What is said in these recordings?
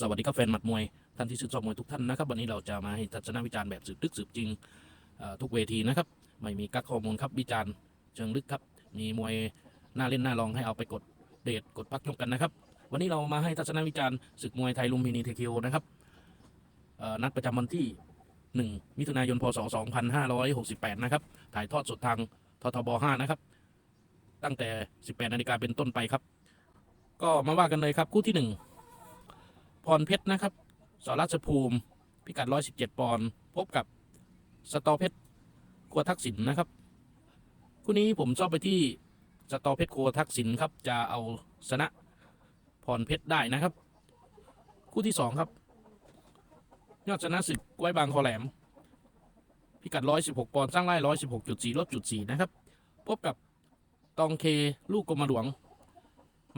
สวัสดีครับแฟนหมัดมวยท่านที่ชื่นชอบมวยทุกท่านนะครับ วันนี้เราจะมาให้ทัศนวิจารณ์แบบสืบลึกสืบจริงทุกเวทีนะครับ ไม่มีกักข้อมูลครับวิจารณ์เชิงลึกครับ มีมวยน่าเล่นน่าลองให้เอาไปกดเดทกดปักยกกันนะครับ วันนี้เรามาให้ทัศนวิจารณ์ศึกมวยไทยลุมพินีเทคิโอนะครับนัดประจำวันที่ 1 มิถุนายนพศ 2568 นะครับ ถ่ายทอดสดทางททบ 5 นะครับ ตั้งแต่ 18 นาฬิกาเป็นต้นไปครับ ก็มาว่ากันเลยครับคู่ที่ 1 พรเพชรนะครับสรัชภูมิ พิกัด 117 ปอนด์พบกับสตอเพชรครัวทักษิณนะครับคู่นี้ผมชอบไปที่สตอเพชรครัวทักษิณครับจะเอาชนะพรเพชรได้นะครับ คู่ที่ 2 ครับ ยอดชนะศึกไว้บางคอแหลม พิกัด 116 ปอนด์สร้างไล่116.4ลดจุด4นะครับพบกับตองเคลูกกรมหลวง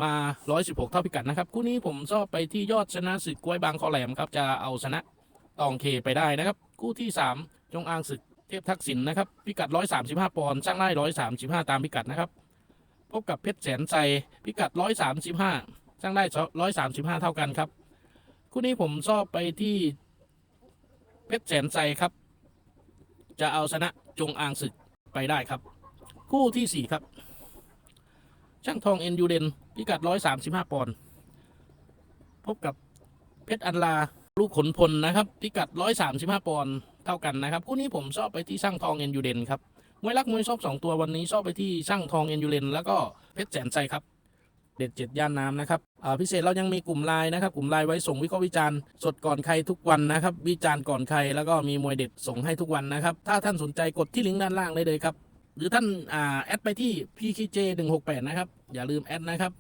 มา 116 เท่าพิกัดนะครับ คู่นี้ผมชอบไปที่ยอดชนะศึกกล้วยบางคอแหลมครับ จะเอาชนะตองเคไปได้นะครับ คู่ที่ 3 จงอางศึกเทพทักษิณนะครับ พิกัด 135 ปอนด์ช่างไล่135 ตามพิกัดนะครับ พบกับเพชรแสนใจพิกัด 135ช่างได้135 เท่ากันครับ คู่นี้ผมชอบไปที่เพชรแสนใจครับ จะเอาชนะจงอางศึกไปได้ครับ คู่ที่ 4 ครับ ช่างทองเอ็นยูเดน พิกัด135ปอนด์พบกับเพชรอันลาลูกขนพลนะครับพิกัด135ปอนด์เท่ากันนะครับคู่นี้ผมชอบไปที่ช่างทองเอ็นยูเดนครับมวยรักมวยชอบ2ตัววันนี้ชอบไปที่ช่างทองเอ็นยูเดนแล้วก็เพชรแสนใจครับเด็ดเจ็ดย่านน้ำนะครับพิเศษเรายังมีกลุ่มไลน์นะครับ กลุ่มไลน์ไว้ส่งวิเคราะห์วิจารณ์สดก่อนใครทุกวันนะครับ วิจารณ์ก่อนใครแล้วก็มีมวยเด็ดส่งให้ทุกวันนะครับ ถ้าท่านสนใจกดที่ลิงก์ด้านล่างได้เลยครับ หรือท่านอแอดไปที่ PKJ 168นะครับ อย่าลืมแอดนะครับ